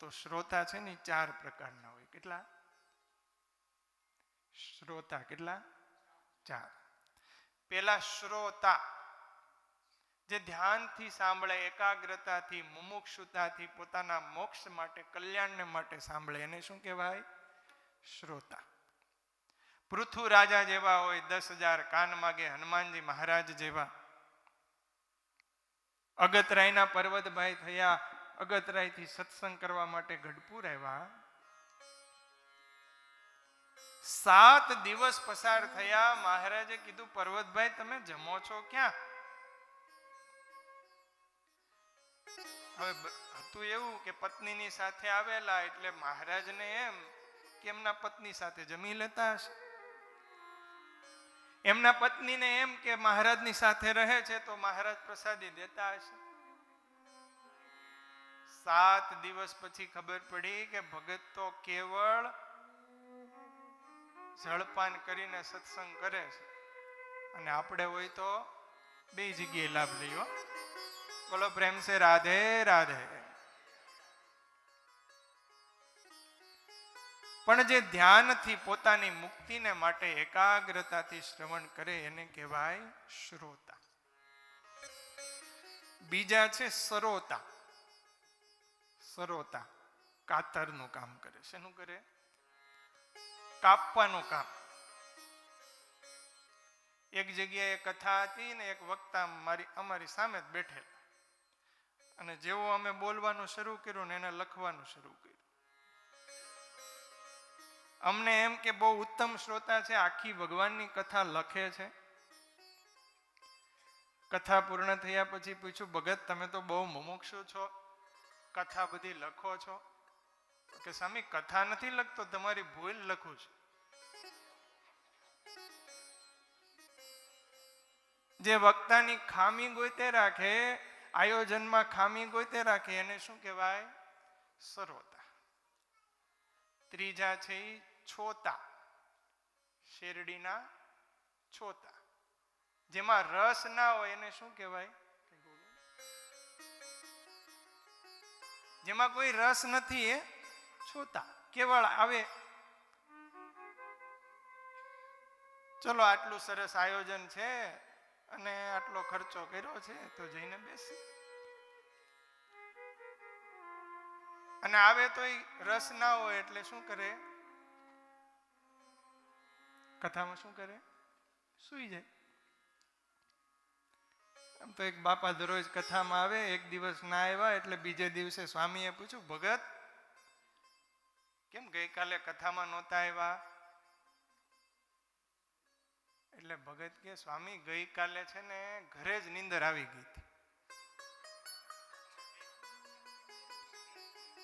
તો શ્રોતા છે ને ચાર પ્રકારના હોય. કેટલા? શ્રોતા કેટલા? ચાર. પેલા શ્રોતા. જે ધ્યાનથી સાંભળે, એકાગ્રતાથી, મુમુક્ષુતાથી, પોતાના મોક્ષ માટે, કલ્યાણને માટે સાંભળે. એને શું કહેવાય? શ્રોતા. પૃથુ રાજા જેવા હોય, દસ હજાર કાન માગે, હનુમાનજી મહારાજ જેવા. અગતરાયના પર્વતભાઈ થયા અગતરાયથી સત્સંગ કરવા માટે ગઢપુર આવ્યા. સાત દિવસ પસાર થયા. મહારાજે કીધું, પર્વતભાઈ, તમે જમો છો ક્યાં? હવે હતું એવું કે પત્નીની સાથે આવેલા એટલે મહારાજને એમ કે એમના પત્ની સાથે જમી લેતા હશે. એમના પત્નીને એમ કે મહારાજની સાથે રહે છે તો મહારાજ પ્રસાદી દેતા હશે. સાત દિવસ પછી ખબર પડી કે ભગત તો કેવળ જળપાન કરીને સત્સંગ કરે છે. અને આપણે હોય તો બે જગ્યાએ લાભ લઈએ બોલો, પ્રેમ છે, રાધે રાધે. પણ જે ધ્યાનથી પોતાની મુક્તિને માટે એકાગ્રતાથી શ્રવણ કરે, એને કહેવાય શ્રોતા. બીજા છે, સરોતા. સરોતા કાતરનું કામ કરે શેનું કરે? કાપવાનું કામ. એક જગ્યાએ કથા હતી ને એક વક્તા મારી, અમારી સામે જ બેઠેલા. અને જેવો અમે બોલવાનું શરૂ કર્યું ને એને લખવાનું શરૂ કર્યું. અમને એમ કે બહુ ઉત્તમ શ્રોતા છે, આખી ભગવાનની કથા લખે છે. કથા પૂર્ણ થયા પછી પૂછ્યું, ભગત તમે તો બહુ મુમુક્ષુ છો. કથા બધી લખો છો? કે સ્વામી, કથા નથી લખતો, તમારી ભૂલ લખું છું. જે વક્તાની ખામી ગોતે રાખે, આયોજનમાં ખામી ગોતે રાખે, એને શું કહેવાય? સરોતા. ત્રીજા છે છોતા. શેરડીના છોતા. જેમાં રસ ના હોય એને શું કહેવાય? જેમાં કોઈ રસ નથી એ છોતા. કેવળ આવે. ચલો, આટલું સરસ આયોજન છે અને આટલો ખર્ચો કર્યો છે, તો જઈને બેસી. અને આવે તો રસ ના હોય એટલે શું કરે? કથામાં શું કરે? સુઈ જાય. આમ તો એક બાપા દરરોજ કથામાં આવે, એક દિવસ ના આવ્યા, એટલે બીજે દિવસે સ્વામીએ પૂછ્યું, ભગત, કેમ ગઈકાલે કથામાં નહોતા આવ્યા? એટલે ભગત કે, સ્વામી, ગઈકાલે છે ને ઘરે જ નીંદર આવી ગઈ હતી.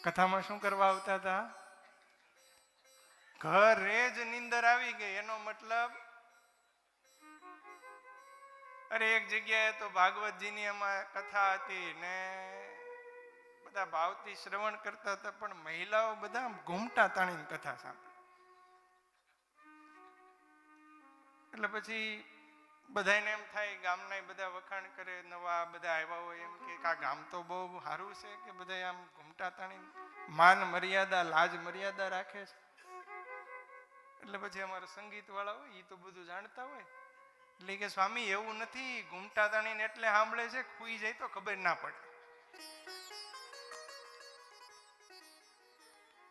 કથામાં શું કરવા આવતા હતા? ઘરે જ નીંદર આવી ગઈ. એનો મતલબ અરે એક જગ્યાએ તો ભાગવતજીની એમાં કથા હતી ને બધા ભાવથી શ્રવણ કરતા હતા, પણ મહિલાઓ બધા ઘૂમટા તાણીને કથા સાંભળે. એટલે પછી બધાને એમ થાય ગામના બધા વખાણ કરે, નવા બધા આવ્યા હોય એમ કે આ ગામ તો બહુ સારું છે કે બધા આમ ઘૂમટા તાણી માન મર્યાદા, લાજ મર્યાદા રાખે છે. એટલે પછી અમારા સંગીત વાળા હોય એ તો બધું જાણતા હોય. એટલે કે સ્વામી, એવું નથી, ઘૂમટા તાણીને એટલે સાંભળે છે, ખુઈ જાય તો ખબર ના પડે.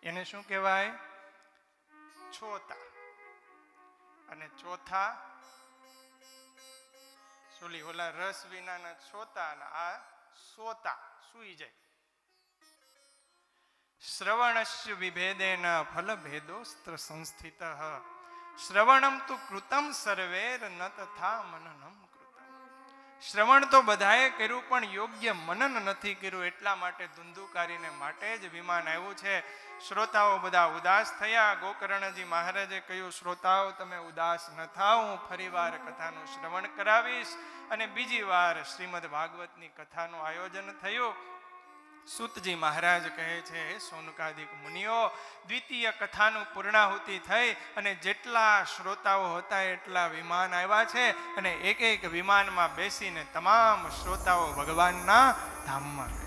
એને શું કહેવાય? છોતા અને ચોથા, સોલી ઓલા રસ વિનાના છોતા અને આ સોતા સુઈ જાય. શ્રવણસ્ય વિભેદેન ફલ ભેદો સંસ્થિત. શ્રવણમ તું કૃતમ સર્વેર ન તથા મનનમ કૃતમ. શ્રવણ તો બધાએ કર્યું, પણ યોગ્ય મનન નથી કર્યું. એટલા માટે ધુંધુકારીને માટે જ વિમાન આવ્યું છે. શ્રોતાઓ બધા ઉદાસ થયા. ગોકર્ણજી મહારાજે કહ્યું, શ્રોતાઓ, તમે ઉદાસ ન થાઓ હું ફરીવાર કથાનું શ્રવણ કરાવીશ. અને બીજી વાર શ્રીમદ ભાગવતની કથાનું આયોજન થયું. સૂતજી મહારાજ કહે છે, "હે સોનકાદિક મુનિઓ, દ્વિતીય કથાનું પૂર્ણાહુતિ થઈ અને જેટલા શ્રોતાઓ હતા એટલા વિમાન આવ્યા છે અને એક એક વિમાનમાં બેસીને તમામ શ્રોતાઓ ભગવાનના ધામમાં